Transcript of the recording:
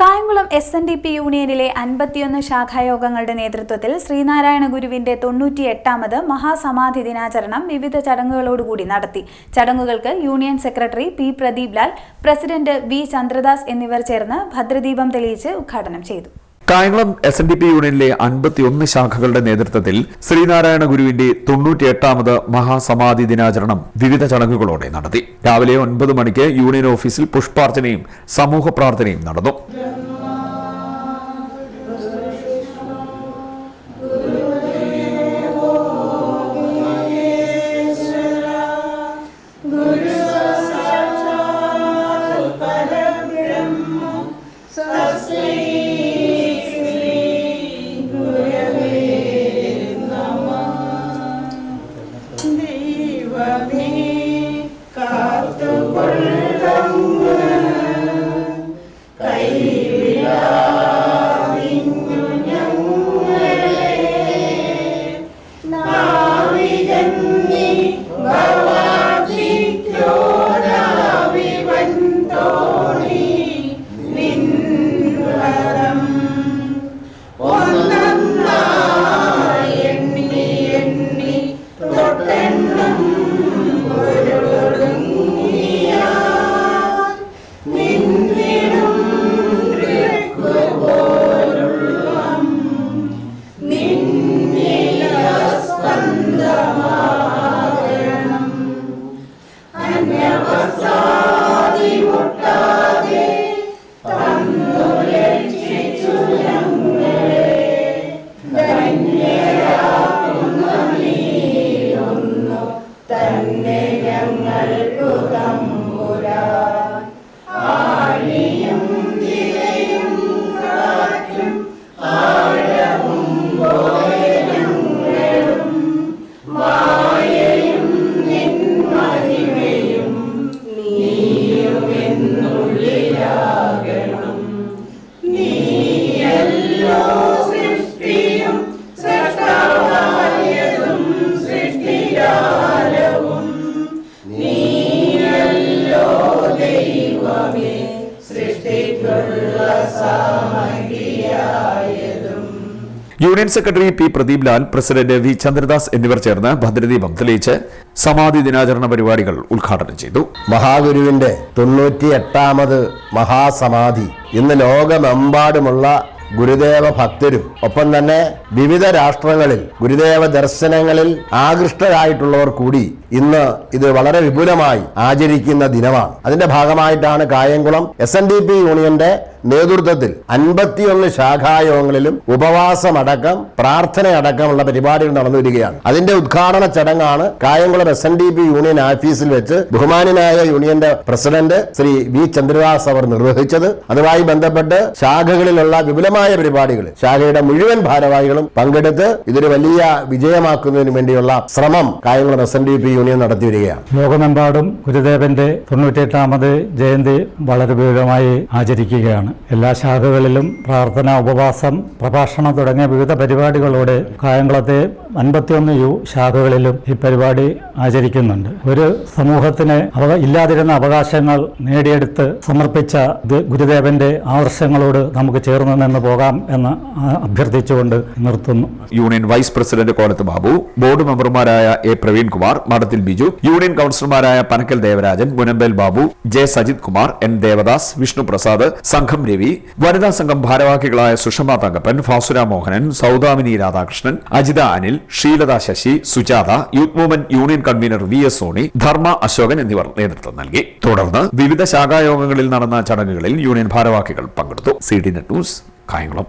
Kayamkulam S N D P യൂണിയനിലെ അൻപത്തിയൊന്ന് ശാഖായോഗങ്ങളുടെ നേതൃത്വത്തിൽ ശ്രീനാരായണ ഗുരുവിന്റെ തൊണ്ണൂറ്റിയെട്ടാമത് മഹാസമാധി ദിനാചരണം വിവിധ ചടങ്ങുകളോടുകൂടി നടത്തി. ചടങ്ങുകൾക്ക് union secretary P Pradeep Lal president V Chandradas എന്നിവർ ചേർന്ന് ഭദ്രദീപം തെളിയിച്ച് ഉദ്ഘാടനം ചെയ്തു. Kayamkulam S N D P യൂണിയനിലെ അൻപത്തിയൊന്ന് ശാഖകളുടെ നേതൃത്വത്തിൽ ശ്രീനാരായണ ഗുരുവിന്റെ തൊണ്ണൂറ്റിയെട്ടാമത് മഹാസമാധി ദിനാചരണം വിവിധ ചടങ്ങുകളോടെ നടത്തി. രാവിലെ ഒൻപത് മണിക്ക് യൂണിയൻ ഓഫീസിൽ പുഷ്പാർച്ചനയും സമൂഹ പ്രാർത്ഥനയും നടന്നു. Amém. തന്നെ ഞങ്ങൾക്കു union secretary P Pradeep Lal president V Chandradas എന്നിവർ ചേർന്ന് ഭദ്രദീപം തെളിയിച്ച് സമാധി ദിനാചരണ പരിപാടികൾ ഉദ്ഘാടനം ചെയ്തു. മഹാഗുരുവിന്റെ തൊണ്ണൂറ്റി എട്ടാമത് മഹാസമാധി. ഇന്ന് ലോകമെമ്പാടുമുള്ള ഗുരുദേവ ഭക്തരും ഒപ്പം തന്നെ വിവിധ രാഷ്ട്രങ്ങളിൽ ഗുരുദേവ ദർശനങ്ങളിൽ ആകൃഷ്ടരായിട്ടുള്ളവർ കൂടി ഇന്ന് ഇത് വളരെ വിപുലമായി ആചരിക്കുന്ന ദിനമാണ്. അതിന്റെ ഭാഗമായിട്ടാണ് Kayamkulam S N D P യൂണിയന്റെ നേതൃത്വത്തിൽ അൻപത്തിയൊന്ന് ശാഖായോഗങ്ങളിലും ഉപവാസമടക്കം പ്രാർത്ഥനയടക്കമുള്ള പരിപാടികൾ നടന്നു വരികയാണ് അതിന്റെ ഉദ്ഘാടന ചടങ്ങാണ് Kayamkulam S N D P union ഓഫീസിൽ വെച്ച് ബഹുമാനായ യൂണിയന്റെ പ്രസിഡന്റ് ശ്രീ വി ചന്ദ്രദാസ് അവർ നിർവഹിച്ചത്. അതുമായി ബന്ധപ്പെട്ട് ശാഖകളിലുള്ള വിപുലമായ പരിപാടികൾ ശാഖയുടെ മുഴുവൻ ഭാരവാഹികളും പങ്കെടുത്ത് ഇതൊരു വലിയ വിജയമാക്കുന്നതിന് വേണ്ടിയുള്ള ശ്രമം Kayamkulam S N D P union നടത്തി വരികയാണ് ലോകമെമ്പാടും ഗുരുദേവന്റെ തൊണ്ണൂറ്റിയെട്ടാമത് ജയന്തി വളരെ വിപുലമായി ആചരിക്കുകയാണ്. എല്ലാ ശാഖകളിലും പ്രാർത്ഥന ഉപവാസം പ്രഭാഷണം തുടങ്ങിയ വിവിധ പരിപാടികളോടെ കായംകുളത്തെ അൻപത്തിയൊന്ന് യു ശാഖകളിലും ഈ പരിപാടി ആചരിക്കുന്നുണ്ട്. ഒരു സമൂഹത്തിന് ഇല്ലാതിരുന്ന അവകാശങ്ങൾ നേടിയെടുത്ത് സമർപ്പിച്ച ഗുരുദേവന്റെ ആദർശങ്ങളോട് നമുക്ക് ചേർന്ന് നിന്ന് പോകാം എന്ന് അഭ്യർത്ഥിച്ചുകൊണ്ട് നിർത്തുന്നു. Union vice president Kolath Babu board മെമ്പർമാരായ എ പ്രവീൺകുമാർ മഠത്തിൽ ബിജു യൂണിയൻ കൌൺസിലർമാരായ പനക്കൽ ദേവരാജൻ മുനമ്പേൽ ബാബു ജെ സജിത് കുമാർ എൻ ദേവദാസ് വിഷ്ണു പ്രസാദ് സംഘം രവി വനിതാ സംഘം ഭാരവാഹികളായ Sushama Thankappan Fasura Mohanan Saudamini Radhakrishnan Ajitha Anil Sheelatha Sasi Sujatha youth movement union convener V S Soni Dharma Ashokan എന്നിവർ നേതൃത്വം നൽകി. തുടർന്ന് വിവിധ ശാഖായോഗങ്ങളിൽ നടന്ന ചടങ്ങുകളിൽ യൂണിയൻ ഭാരവാഹികൾ പങ്കെടുത്തു. C D net news Kayamkulam.